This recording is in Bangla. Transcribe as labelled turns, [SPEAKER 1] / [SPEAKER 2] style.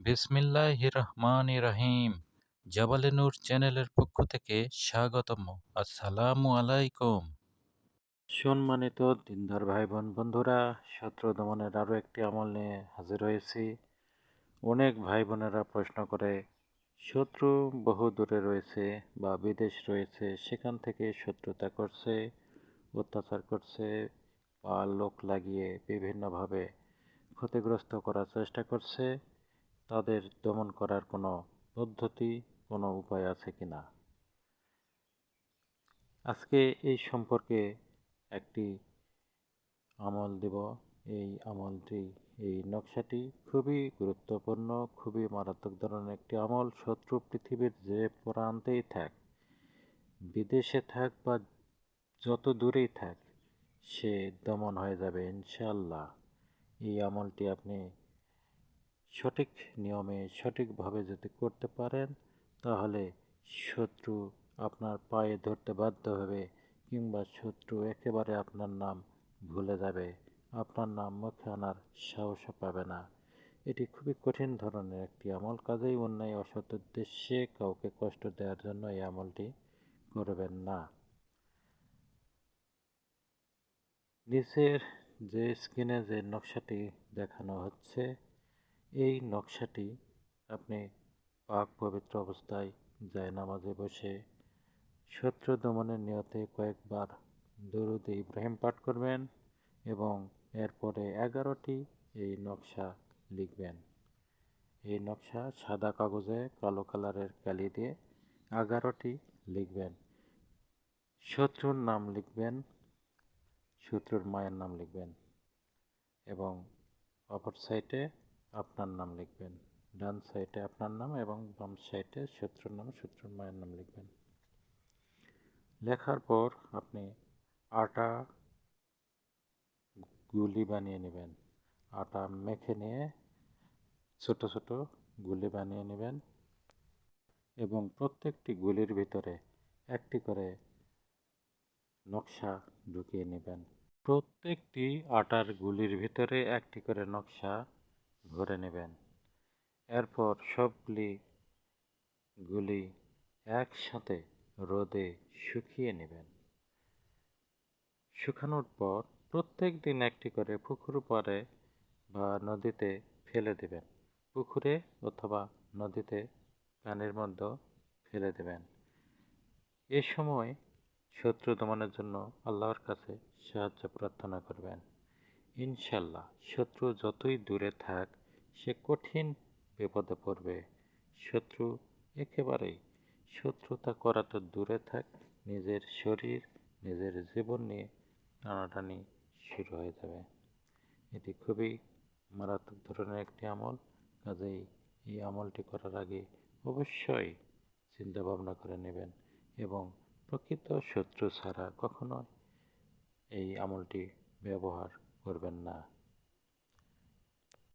[SPEAKER 1] বিসমিল্লাহ রহমান রহিম জাবালে নূর চ্যানেলের পক্ষ থেকে স্বাগতম আসসালামু আলাইকুম। সম্মানিত দিনদার ভাই বোন বন্ধুরা শত্রু দমনের আরও একটি আমল নিয়ে হাজির হয়েছি। অনেক ভাই বোনেরা প্রশ্ন করে, শত্রু বহু দূরে রয়েছে বা বিদেশ রয়েছে, সেখান থেকে শত্রুতা করছে, অত্যাচার করছে বা লোক লাগিয়ে বিভিন্নভাবে ক্ষতিগ্রস্ত করার চেষ্টা করছে। তাদের দমন করার কোনো পদ্ধতি, কোনো উপায় আছে কি না? আজকে এই সম্পর্কে একটি আমল দেব। এই আমলটি, এই নকশাটি খুবই গুরুত্বপূর্ণ, খুবই মারাত্মক ধরনের একটি আমল। শত্রু পৃথিবীর যে প্রান্তেই থাক, বিদেশে থাক বা যত দূরেই থাক, সে দমন হয়ে যাবে ইনশাল্লাহ এই আমলটি আপনি সঠিক নিয়মে সঠিকভাবে যদি করতে পারেন, তাহলে শত্রু আপনার পায়ে ধরতে বাধ্য হবে কিংবা শত্রু একেবারে আপনার নাম ভুলে যাবে। আপনার নাম মুখে আনার সাহস পাবে না। এটি খুবই কঠিন ধরনের একটি আমল। কাজেই অন্যায় অসৎ উদ্দেশ্যে কাউকে কষ্ট দেওয়ার জন্য এই আমলটি করবেন না। নিচের যে স্ক্রিনে যে নকশাটি দেখানো হচ্ছে এই নকশাটি আপনি পাক পবিত্র অবস্থায় যায় নামাজে বসে শত্রু দমনের নিয়তে কয়েকবার দরুদ ইব্রাহিম পাঠ করবেন এবং এরপরে এগারোটি এই নকশা লিখবেন। এই নকশা সাদা কাগজে কালো কালারের কালি দিয়ে এগারোটি লিখবেন। শত্রুর নাম লিখবেন, শত্রুর মায়ের নাম লিখবেন এবং অপর সাইডে আপনার নাম লিখবেন। ডান সাইডে আপনার নাম এবং বাম সাইডে শত্রুর নাম শত্রুর মায়ের নাম লিখবেন। লেখার পর আপনি আটা গুলি বানিয়ে নেবেন। আটা মেখে নিয়ে ছোট ছোট গুলি বানিয়ে নেবেন এবং প্রত্যেকটি গুলির ভিতরে একটি করে নকশা ঢুকিয়ে নেবেন। প্রত্যেকটি আটার গুলির ভিতরে একটি করে নকশা ভরে নেবেন। এরপর সবগুলি গুলি একসাথে রোদে শুকিয়ে নেবেন। শুকানোর পর প্রত্যেক দিন একটি করে পুকুর পাড়ে বা নদীতে ফেলে দেবেন। পুকুরে অথবা নদীতে পানির মধ্যে ফেলে দেবেন। এ সময় শত্রু দমনের জন্য আল্লাহর কাছে সাহায্য প্রার্থনা করবেন। ইনশাল্লাহ শত্রু যতই দূরে থাক সে কঠিন বিপদে পড়বে। শত্রু একেবারেই শত্রুতা করা তো দূরে থাক। নিজের শরীর, নিজের জীবন নিয়ে টানাটানি শুরু হয়ে যাবে। এটি খুবই মারাত্মক ধরনের একটি আমল। কাজেই এই আমলটি করার আগে অবশ্যই চিন্তা ভাবনা করে নেবেন এবং প্রকৃত শত্রু ছাড়া কখনো এই আমলটি ব্যবহার করবেন না।